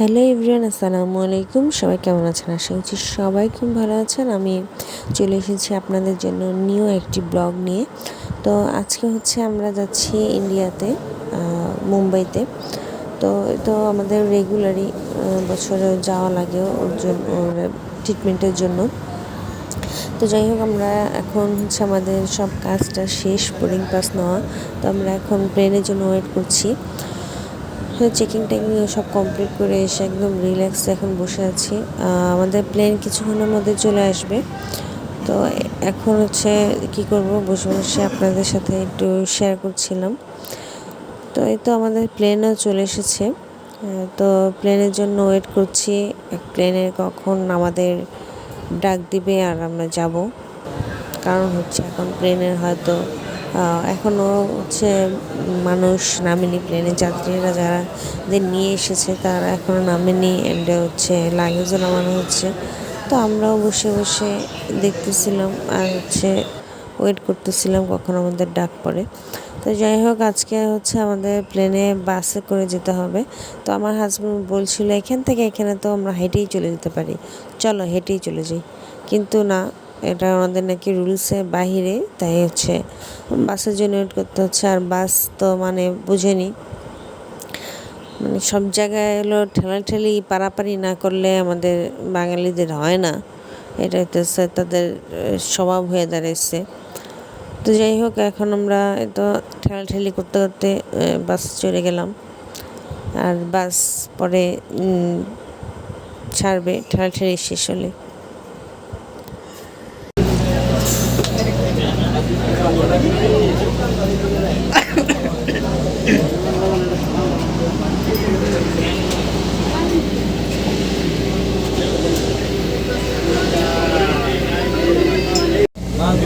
Hello everyone, আসসালামু আলাইকুম। সবাই কেমন আছেন? আশা করছি সবাই খুব ভালো আছেন। আমি চলে এসেছি আপনাদের জন্য নিউ একটি ব্লগ নিয়ে। তো আজকে হচ্ছে আমরা যাচ্ছি ইন্ডিয়াতে মুম্বাইতে। তো তো আমাদের রেগুলারই বছরে যাওয়া লাগে ওর জন্য ট্রিটমেন্টের জন্য। তো যাই হোক, আমরা এখন হচ্ছে আমাদের সব কাজটা শেষ বোর্ডিং পাস নেওয়া। তো আমরা এখন প্লেনের জন্য ওয়েট করছি। চেকিং টেকিং সব কমপ্লিট করে এসে একদম রিল্যাক্স এখন বসে আছি। আমাদের প্লেন কিছুক্ষণের মধ্যে চলে আসবে। তো এখন হচ্ছে কি করব, বসে বসে আপনাদের সাথে একটু শেয়ার করছিলাম। তো এই তো আমাদের প্লেনও চলে এসেছে। তো প্লেনের জন্য ওয়েট করছি। প্লেনের কখন আমাদের ডাক দিবে আর আমরা যাব। কারণ হচ্ছে এখন প্লেনের হয়তো এখনও হচ্ছে মানুষ নামেনি প্লেনে যাত্রীরা যারা নিয়ে এসেছে, তারা এখনও নামেনি অ্যান্ড হচ্ছে লাগেজও নামানো হচ্ছে। তো আমরাও বসে বসে দেখতেছিলাম আর হচ্ছে ওয়েট করতেছিলাম কখন আমাদের ডাক পড়ে। তো যাই হোক, আজকে হচ্ছে আমাদের প্লেনে বাসে করে যেতে হবে। তো আমার হাজব্যান্ড বলছিল, এখান থেকে এখানে তো আমরা হেঁটেই চলে যেতে পারি। চলো হেঁটেই চলে যাই। কিন্তু না এটা আমাদের নাকি রুলসের বাহিরে, তাই হচ্ছে বাসের জন্য ওয়েট করতে হচ্ছে, আর বাস তো মানে বুঝেনি। মানে সব জায়গায় হলো ঠেলাঠেলি, পারাপারি না করলে আমাদের বাঙালিদের হয় না। এটা হচ্ছে তাদের স্বভাব হয়ে দাঁড়িয়েছে তো যাই হোক, এখন আমরা তো ঠেলাঠেলি করতে করতে বাস চলে গেলাম। আর বাস পরে ছাড়বে, ঠেলাঠেলি শেষ হলে।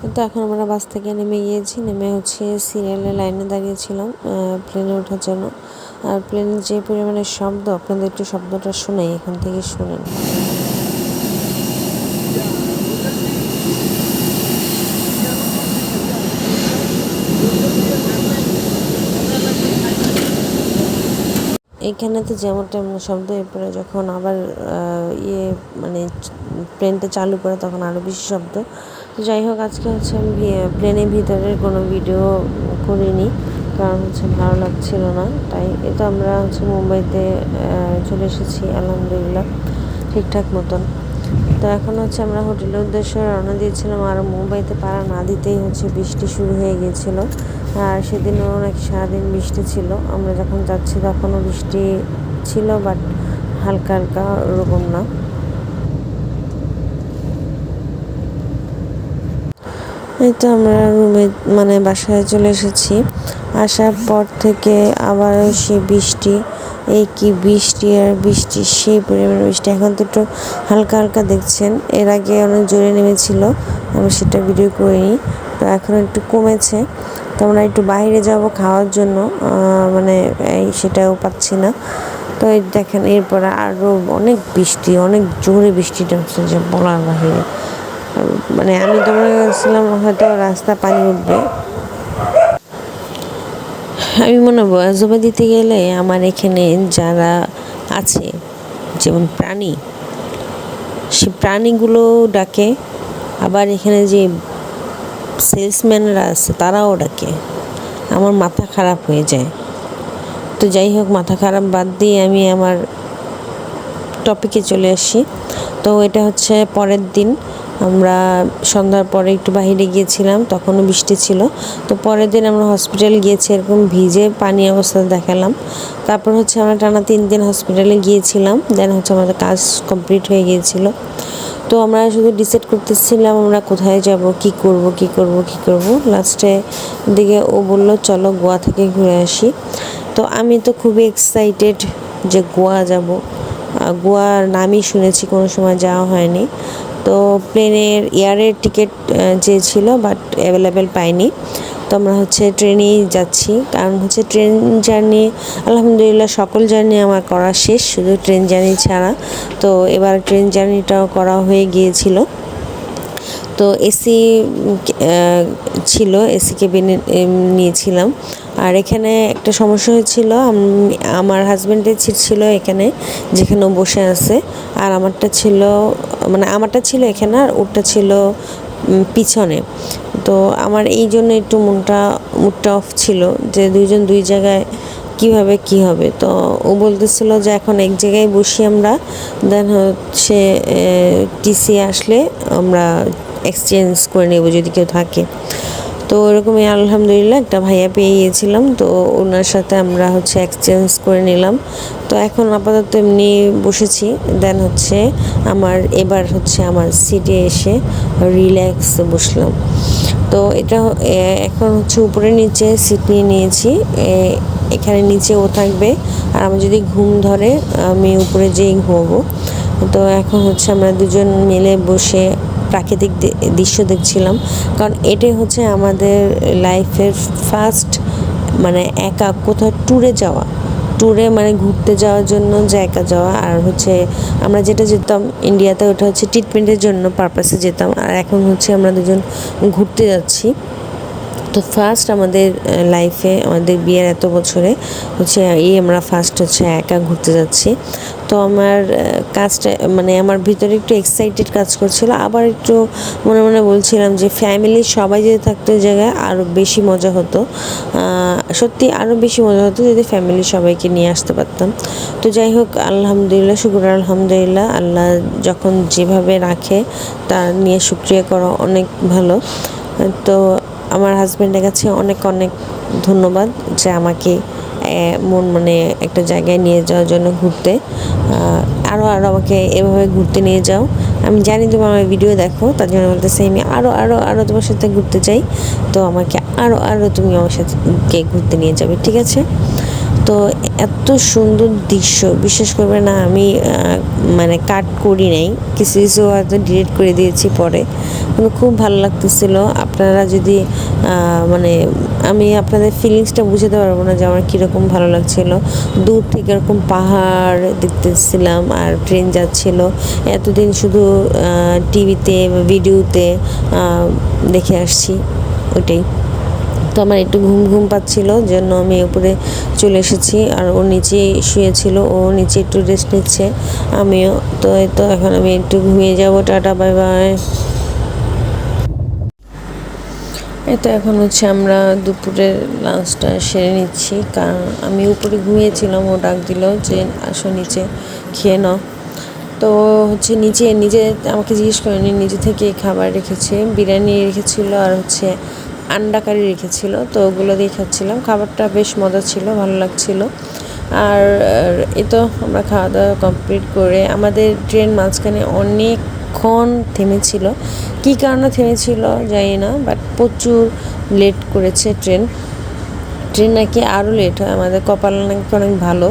কিন্তু এখন আমরা বাস থেকে নেমে গিয়েছি, নেমে হচ্ছে সিরিয়ালের লাইনে দাঁড়িয়েছিলাম প্লেনে ওঠার জন্য। আর প্লেনের যে পরিমাণে শব্দ, আপনাদের একটু শব্দটা শোনাই এখান থেকে শুনেন। এইখানে তো যেমন তেমন শব্দ এরপরে যখন আবার ইয়ে মানে প্লেনটা চালু করে তখন আরও বেশি শব্দ। যাই হোক, আজকে হচ্ছে আমি প্লেনের ভিতরের কোনো ভিডিও করিনি, কারণ হচ্ছে ভালো লাগছিল না। তাই এ তো আমরা হচ্ছে মুম্বাইতে চলে এসেছি, আলহামদুলিল্লাহ, ঠিকঠাক মতন। তো এখন হচ্ছে আমরা হোটেলের উদ্দেশ্যে রওনা দিয়েছিলাম, আর মুম্বাইতে পাড়া না দিতেই হচ্ছে বৃষ্টি শুরু হয়ে গিয়েছিল। আর সেদিনও নাকি সারাদিন বৃষ্টি ছিল। আমরা যখন যাচ্ছি তখনও বৃষ্টি ছিল বাট হালকা হালকা ওরকম না। এই তো আমরা রুমে মানে বাসায় চলে এসেছি। আসার পর থেকে আবার সে বৃষ্টি, এই কি বৃষ্টি আর বৃষ্টি, সেই পরিমাণে বৃষ্টি। এখন তো একটু হালকা হালকা দেখছেন। এর আগে অনেক জোরে নেমেছিল, আমি সেটা ভিডিও করিনি। তো এখন একটু কমেছে। তো আমরা একটু বাইরে যাব খাওয়ার জন্য মানে এই সেটাও পাচ্ছি না। তো এই দেখেন, এরপরে আরও অনেক বৃষ্টি, অনেক জোরে বৃষ্টিটা হচ্ছে যে বলার বাহিরে। মানে আমি মনে করছিলাম হয়তো রাস্তা পানি উঠবে। আমি মনে বয়সজমা দিতে গেলে আমার এখানে যারা আছে, যেমন প্রাণী, সে প্রাণীগুলো ডাকে। আবার এখানে যে সেলসম্যানরা আছে, তারাও ডাকে। আমার মাথা খারাপ হয়ে যায়। তো যাই হোক, মাথা খারাপ বাদ দিয়ে আমি আমার টপিকে চলে আসি। তো এটা হচ্ছে পরের দিন। আমরা সন্ধ্যার পরে একটু বাইরে গিয়েছিলাম, তখনও বৃষ্টি ছিল। তো পরের দিন আমরা হসপিটাল গিয়েছি, এরকম ভিজে পানি অবস্থা দেখালাম। তারপর হচ্ছে আমরা টানা তিন দিন হসপিটালে গিয়েছিলাম দেন হচ্ছে আমাদের কাজ কমপ্লিট হয়ে গিয়েছিল। তো আমরা শুধু ডিসাইড করতেছিলাম আমরা কোথায় যাব, কি করব কি করব কি করব। লাস্টে দিকে ও বলল, চলো গোয়া থেকে ঘুরে আসি। তো আমি তো খুবই এক্সাইটেড যে গোয়া যাব। গোয়ার নামই শুনেছি, কোনো সময় যাওয়া হয়নি। তো প্লেনের এয়ারের টিকিট যে ছিল বাট অ্যাভেলেবেল পাইনি। তো আমরা হচ্ছে ট্রেনেই যাচ্ছি। কারণ হচ্ছে ট্রেন জার্নি, আলহামদুলিল্লাহ সকল জার্নি আমার করা শেষ, শুধু ট্রেন জার্নি ছাড়া। তো এবার ট্রেন জার্নিটাও করা হয়ে গিয়েছিল। তো এসি ছিল, এসি কেবিনে নিয়েছিলাম। আর এখানে একটা সমস্যা হয়েছিল আমার হাজব্যান্ডের সিট ছিল এখানে, যেখানে বসে আছে। আর আমারটা ছিল মানে আমারটা ছিল এখানে আর ওরটা ছিল পিছনে। তো আমার এই জন্য একটু মনটা মুডটা অফ ছিল যে দুইজন দুই জায়গায় কীভাবে কি হবে। তো ও বলতেছিল যে এখন এক জায়গায় বসি আমরা দেন হচ্ছে টিসি আসলে আমরা এক্সচেঞ্জ করে নেব যদি কেউ থাকে। তো ওরকমই আলহামদুলিল্লাহ একটা ভাইয়া পেয়ে গিয়েছিলাম। তো ওনার সাথে আমরা হচ্ছে এক্সচেঞ্জ করে নিলাম। তো এখন আপাতত এমনি বসেছি। দেন হচ্ছে আমার, এবার হচ্ছে আমার সিটে এসে রিল্যাক্স বসলাম। তো এটা এখন হচ্ছে উপরে নিচে সিট নিয়ে নিয়েছি। এখানে নিচে ও থাকবে। আর আমি যদি ঘুম ধরে, আমি উপরে যেই ঘুমাবো। তো এখন হচ্ছে আমরা দুজন মিলে বসে প্রাকৃতিক দৃশ্য দেখছিলাম। কারণ এটাই হচ্ছে আমাদের লাইফের ফার্স্ট মানে একা কোথাও ট্যুরে যাওয়া। ট্যুরে মানে ঘুরতে যাওয়ার জন্য জায়গা যাওয়া। আর হচ্ছে আমরা যেটা যেতাম ইন্ডিয়াতে ওটা হচ্ছে ট্রিটমেন্টের জন্য পারপাসে যেতাম। আর এখন হচ্ছে আমরা দুজন ঘুরতে যাচ্ছি। তো ফার্স্ট আমাদের লাইফে আমাদের বিয়ের এত বছরে হচ্ছে, এই আমরা ফার্স্ট হচ্ছে একা ঘুরতে যাচ্ছি। তো আমার কাজটা মানে আমার ভিতরে একটু এক্সাইটেড কাজ করছিল। আবার একটু মনে মনে বলছিলাম যে ফ্যামিলির সবাই যদি থাকতো জায়গায় আরও বেশি মজা হতো। সত্যি আরও বেশি মজা হতো যদি ফ্যামিলির সবাইকে নিয়ে আসতে পারতাম। তো যাই হোক, আলহামদুলিল্লাহ, শুকুর আলহামদুলিল্লাহ। আল্লাহ যখন যেভাবে রাখে, তা নিয়ে শুক্রিয়া করা অনেক ভালো। তো আমার হাজব্যান্ডের কাছে অনেক অনেক ধন্যবাদ যে আমাকে মন মানে একটা জায়গায় নিয়ে যাওয়ার জন্য ঘুরতে। আরও আরও আমাকে এভাবে ঘুরতে নিয়ে যাও। আমি জানি তুমি আমার ভিডিও দেখো, তার জন্য বলতেছি আমি আরও আরও আরও তোমার সাথে ঘুরতে চাই। তো আমাকে আরও আরও তুমি আমার সাথে ঘুরতে নিয়ে যাবে, ঠিক আছে? তো এত সুন্দর দৃশ্য, বিশ্বাস করবে না, আমি মানে কাট করি নাই কিছু কিছু হয়তো ডিলিট করে দিয়েছি পরে। কিন্তু খুব ভালো লাগতেছিল। আপনারা যদি মানে আমি আপনাদের ফিলিংসটা বুঝাতে পারব না যে আমার কীরকম ভালো লাগছিল। দূর থেকে এরকম পাহাড় দেখতেছিলাম আর ট্রেন যাচ্ছিল। এতদিন শুধু টিভিতে ভিডিওতে দেখে আসছি, ওটাই। তো আমার একটু ঘুম ঘুম পাচ্ছিল, জন্য আমি উপরে চলে এসেছি। আর ও নিচে শুয়েছিল, ও নিচে একটু রেস্ট নিচ্ছে, আমিও। তো এই তো এখন আমি একটু ঘুমিয়ে যাব, টাটা বাই বাই তো এখন হচ্ছে আমরা দুপুরের লাঞ্চটা সেরে নিচ্ছি, কারণ আমি উপরে ঘুমিয়েছিলাম, ও ডাক দিল যে, আসো নিচে, খেয়ে নাও। তো হচ্ছে নিচে নিজে আমাকে জিজ্ঞেস করেনি, নিজে থেকে খাবার রেখেছে, বিরিয়ানি রেখেছিল, আর হচ্ছে আন্ডা কারি রেখেছিল, তো ওগুলো দিয়ে খাচ্ছিলাম। খাবারটা বেশ মজা ছিল, ভালো লাগছিল। আর এ তো আমরা খাওয়া দাওয়া কমপ্লিট করে আমাদের ট্রেন মাঝখানে অনেকক্ষণ থেমেছিল। কী কারণে থেমেছিল জানি না বাট প্রচুর লেট করেছে ট্রেন। ট্রেন নাকি আরও লেট হয়, আমাদের কপাল নাকি অনেক ভালো,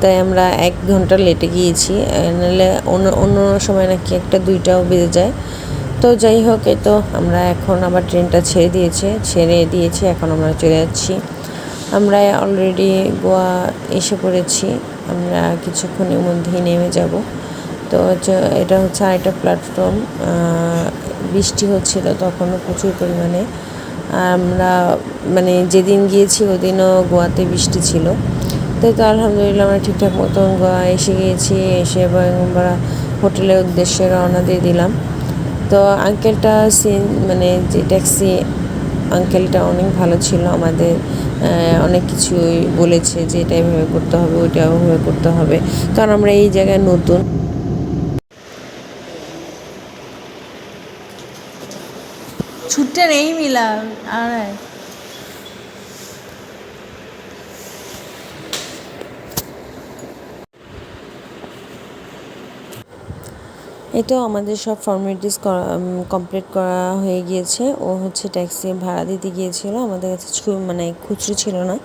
তাই আমরা এক ঘণ্টা লেটে গিয়েছি। নাহলে অন্য অন্য সময় নাকি একটা দুইটাও বেজে যায়। তো যাই হোক, এই তো আমরা এখন আবার ট্রেনটা ছেড়ে দিয়েছে ছেড়ে দিয়েছে, এখন আমরা চলে যাচ্ছি। আমরা অলরেডি গোয়া এসে পড়েছি, আমরা কিছুক্ষণের মধ্যেই নেমে যাব। তো এটা হচ্ছে আরেকটা প্ল্যাটফর্ম বৃষ্টি হচ্ছিল তখনও প্রচুর পরিমাণে। আমরা মানে যেদিন গিয়েছি ওদিনও গোয়াতে বৃষ্টি ছিল। তাই তো আলহামদুলিল্লাহ আমরা ঠিকঠাক মতন গোয়া এসে গিয়েছি, এসে এবং আমরা হোটেলের উদ্দেশ্যে রওনা দিয়ে দিলাম। তো আঙ্কেলটা সিন মানে যে ট্যাক্সি আঙ্কেলটা অনেক ভালো ছিল আমাদের। অনেক কিছুই বলেছে যে এটা এভাবে করতে হবে, ওইটা ওভাবে করতে হবে। কারণ আমরা এই জায়গায় নতুন। ছুটতে নেই মিলা, আর তো আমাদের সব ফর্মালিটিস কমপ্লিট করা হয়ে গিয়েছে। ও হচ্ছে ট্যাক্সি ভাড়া দিতে গিয়েছিল। আমাদের কাছে মানে খুচরো ছিল না।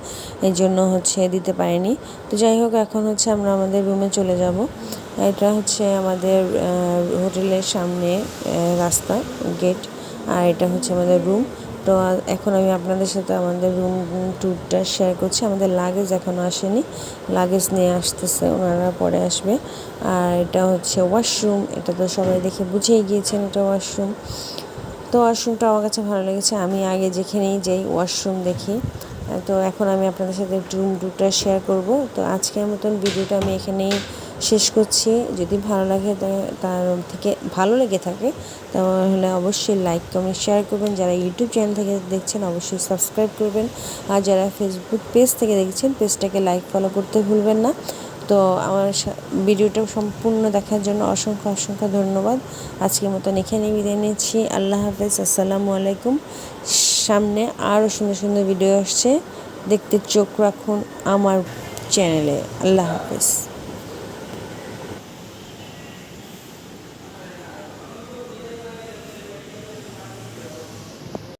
এই জন্য হচ্ছে দিতে পারিনি। তো যাই হোক, এখন হচ্ছে আমরা আমাদের রুমে চলে যাব। এটা হচ্ছে আমাদের হোটেলের সামনে রাস্তা গেট আর এটা হচ্ছে আমাদের রুম তো এখন আমি আপনাদের সাথে আমাদের রুম ট্যুরটা শেয়ার করছি। আমাদের লাগেজ এখনও আসেনি। লাগেজ নিয়ে আসতেছে, ওনারা পরে আসবে। আর এটা হচ্ছে ওয়াশরুম এটা তো সবাই দেখে বুঝেই গিয়েছেন এটা ওয়াশরুম তো ওয়াশরুমটা আমার কাছে ভালো লেগেছে। আমি আগে যেখানেই যাই ওয়াশরুম দেখি। তো এখন আমি আপনাদের সাথে রুম টুরটা শেয়ার করব। তো আজকের মতন ভিডিওটা আমি এখানেই শেষ করছি। যদি ভালো লাগে তার থেকে ভালো লেগে থাকে, তাহলে অবশ্যই লাইক কমেন্ট শেয়ার করবেন। যারা ইউটিউব চ্যানেল থেকে দেখছেন, অবশ্যই সাবস্ক্রাইব করবেন। আর যারা ফেসবুক পেজ থেকে দেখছেন পেজটাকে লাইক ফলো করতে ভুলবেন না। তো আমার ভিডিওটা সম্পূর্ণ দেখার জন্য অসংখ্য অসংখ্য ধন্যবাদ। আজকের মতন এখানে বিদায় নিচ্ছি। আল্লাহ হাফেজ, আসসালামু আলাইকুম। সামনে আরও সুন্দর সুন্দর ভিডিও আসছে। দেখতে চোখ রাখুন আমার চ্যানেলে আল্লাহ হাফেজ।